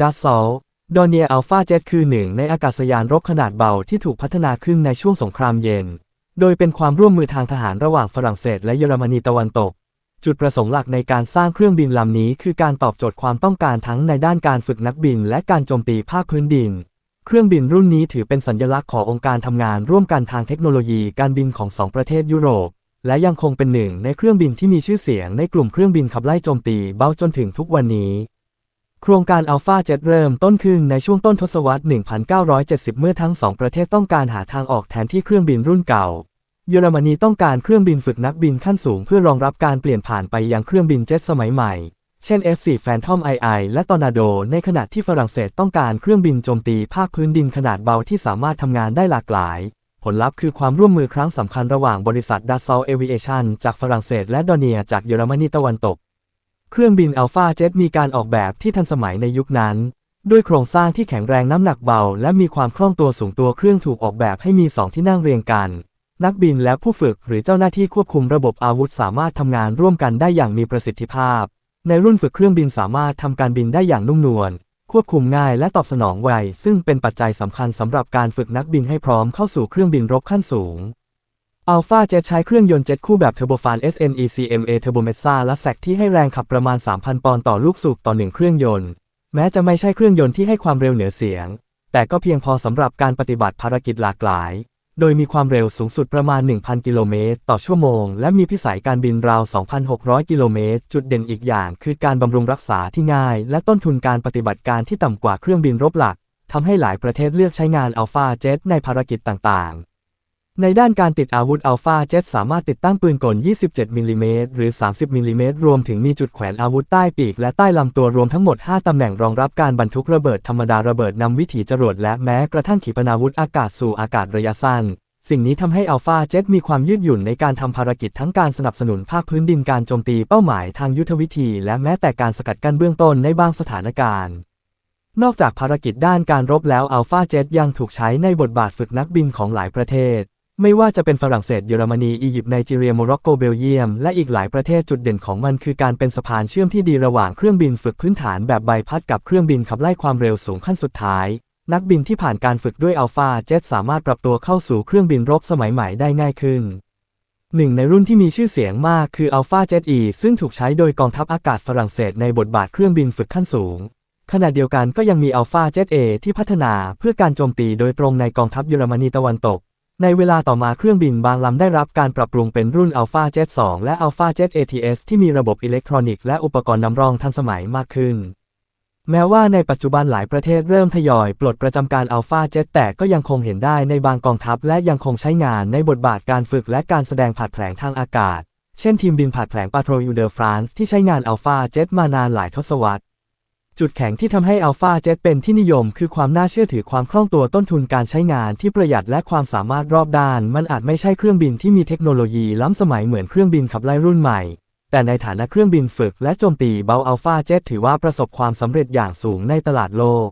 ดัสซลดอเนียอัลฟาเจ็ตคือหนึ่งในอากาศยานรบขนาดเบาที่ถูกพัฒนาขึ้นในช่วงสงครามเย็น โดยเป็นความร่วมมือทางทหารระหว่างฝรั่งเศสและเยอรมนีตะวันตก จุดประสงค์หลักในการสร้างเครื่องบินลำนี้คือการตอบโจทย์ความต้องการทั้งในด้านการฝึกนักบินและการโจมตีภาคพื้นดิน เครื่องบินรุ่นนี้ถือเป็นสัญลักษณ์ขององค์การทำงานร่วมกันทางเทคโนโลยีการบินของสองประเทศยุโรป และยังคงเป็นหนึ่งในเครื่องบินที่มีชื่อเสียงในกลุ่มเครื่องบินขับไล่โจมตีเบาจนถึงทุกวันนี้ โครงการอัลฟาเจ็ตเริ่มต้นขึ้นในช่วงต้นทศวรรษ 1970 เมื่อทั้งสองประเทศต้องการหาทางออกแทนที่เครื่องบินรุ่นเก่า เยอรมนีต้องการเครื่องบินฝึกนักบินขั้นสูงเพื่อรองรับการเปลี่ยนผ่านไปยังเครื่องบินเจ็ตสมัยใหม่ เช่น F4 Phantom II และ Tornado ในขณะที่ฝรั่งเศสต้องการเครื่องบินโจมตีภาคพื้นดินขนาดเบาที่สามารถทำงานได้หลากหลาย ผลลัพธ์คือความร่วมมือครั้งสำคัญระหว่างบริษัท Dassault Aviation จากฝรั่งเศสและดอเนียจากเยอรมนีตะวันตก เครื่องบินอัลฟาเจ็ตมีการออกแบบที่ทันสมัยในยุคนั้น ด้วยโครงสร้างที่แข็งแรงน้ำหนักเบา และมีความคล่องตัวสูงตัวเครื่องถูกออกแบบให้มีสองที่นั่งเรียงกัน นักบินและผู้ฝึกหรือเจ้าหน้าที่ควบคุมระบบอาวุธสามารถทำงานร่วมกันได้อย่างมีประสิทธิภาพ ในรุ่นฝึกเครื่องบินสามารถทำการบินได้อย่างนุ่มนวลควบคุมง่ายและตอบสนองไวซึ่งเป็นปัจจัยสำคัญสำหรับการฝึกนักบินให้พร้อมเข้าสู่เครื่องบินรบขั้นสูง อัลฟาเจ็ตใช้เครื่องยนต์เจ็ตคู่แบบเทอร์โบฟาน SNECMA Turbo m e t s a และแซกที่ให้แรงขับประมาณ 3,000 ปอนด์ต่อลูกสูบต่อหนึ่งเครื่องยนต์ แม้จะไม่ใช่เครื่องยนต์ที่ให้ความเร็วเหนือเสียง แต่ก็เพียงพอสำหรับการปฏิบัติภารกิจหลากหลาย โดยมีความเร็วสูงสุดประมาณ 1,000 กิโลเมตรต่อชั่วโมง และมีพิสัยการบินราว 2,600 กิโลเมตร จุดเด่นอีกอย่าง คือการบำรุงรักษาที่ง่าย และต้นทุนการปฏิบัติการที่ต่ำกว่าเครื่องบินรบหลักทำให้หลายประเทศเลือกใช้งานอัลฟาเจ็ตในภารกิจต่างๆ ในด้านการติดอาวุธอัลฟาเจ็ตสามารถติดตั้งปืนกล 27 มิลลิเมตรหรือ 30 มิลลิเมตรรวมถึงมีจุดแขวนอาวุธใต้ปีกและใต้ลำตัวรวมทั้งหมด 5 ตำแหน่งรองรับการบรรทุกระเบิดธรรมดาระเบิดนำวิถีจรวดและแม้กระทั่งขีปนาวุธอากาศสู่อากาศระยะสั้น สิ่งนี้ทำให้อัลฟาเจ็ตมีความยืดหยุ่นในการทำภารกิจทั้งการสนับสนุนภาคพื้นดินการโจมตีเป้าหมายทางยุทธวิธี และแม้แต่การสกัดกั้นเบื้องต้นในบางสถานการณ์นอกจากภารกิจด้านการรบแล้วอัลฟาเจ็ตยังถูกใช้ในบทบาทฝึกนักบินของหลายประเทศ ไม่ว่าจะเป็นฝรั่งเศสเยอรมนี อียิปต์ไนจีเรียโมร็อกโกเบลเยียม และอีกหลายประเทศจุดเด่นของมันคือการเป็นสะพานเชื่อมที่ดีระหว่างเครื่องบินฝึกพื้นฐานแบบใบพัดกับเครื่องบินขับไล่ความเร็วสูงขั้นสุดท้าย นักบินที่ผ่านการฝึกด้วยอัลฟาเจ็ตสามารถปรับตัวเข้าสู่เครื่องบินรบสมัยใหม่ได้ง่ายขึ้นหนึ่งในรุ่นที่มีชื่อเสียงมากคือ Alpha Jet E ซึ่งถูกใช้โดยกองทัพอากาศฝรั่งเศสในบทบาทเครื่องบินฝึกขั้นสูง ขณะเดียวกันก็ยังมี Alpha Jet A ที่พัฒนาเพื่อการโจมตีโดยตรงในกองทัพเยอรมนีตะวันตก ในเวลาต่อมาเครื่องบินบางลำได้รับการปรับปรุงเป็นรุ่น Alpha Jet 2 และ Alpha Jet ATS ที่มีระบบอิเล็กทรอนิกส์และอุปกรณ์นำร่องทันสมัยมากขึ้น แม้ว่าในปัจจุบันหลายประเทศเริ่มทยอยปลดประจำการ Alpha Jet แต่ก็ยังคงเห็นได้ในบางกองทัพและยังคงใช้งานในบทบาทการฝึกและการแสดงผาดแผลงทางอากาศ เช่นทีมบินผาดแผลงปาโทรยูเดอร์ฟรานซ์ที่ใช้งาน Alpha Jet มานานหลายทศวรรษ จุดแข็งที่ทำให้ Alpha Jet เป็นที่นิยม คือความน่าเชื่อถือความคล่องตัวต้นทุนการใช้งานที่ประหยัดและความสามารถรอบด้าน มันอาจไม่ใช่เครื่องบินที่มีเทคโนโลยีล้ำสมัยเหมือนเครื่องบินขับไล่รุ่นใหม่ แต่ในฐานะเครื่องบินฝึกและโจมตีเบา Alpha Jet ถือว่าประสบความสำเร็จอย่างสูงในตลาดโลก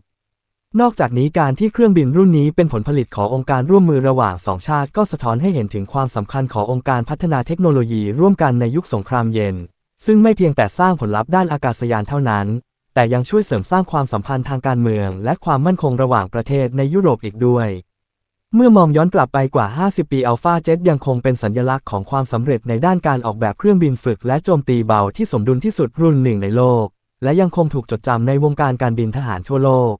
นอกจากนี้การที่เครื่องบินรุ่นนี้เป็นผลผลิตขององค์การร่วมมือระหว่างสองชาติก็สะท้อนให้เห็นถึงความสำคัญขององค์การพัฒนาเทคโนโลยีร่วมกันในยุคสงครามเย็น ซึ่งไม่เพียงแต่สร้างผลลัพธ์ด้านอากาศยานเท่านั้น แต่ยังช่วยเสริมสร้างความสัมพันธ์ทางการเมือง และความมั่นคงระหว่างประเทศในยุโรปอีกด้วย เมื่อมองย้อนกลับไปกว่า 50 ปีอัลฟาเจ็ตยังคงเป็นสัญลักษณ์ของความสำเร็จในด้านการออกแบบเครื่องบินฝึกและโจมตีเบาที่สมดุลที่สุดรุ่นหนึ่งในโลก และยังคงถูกจดจำในวงการการบินทหารทั่วโลก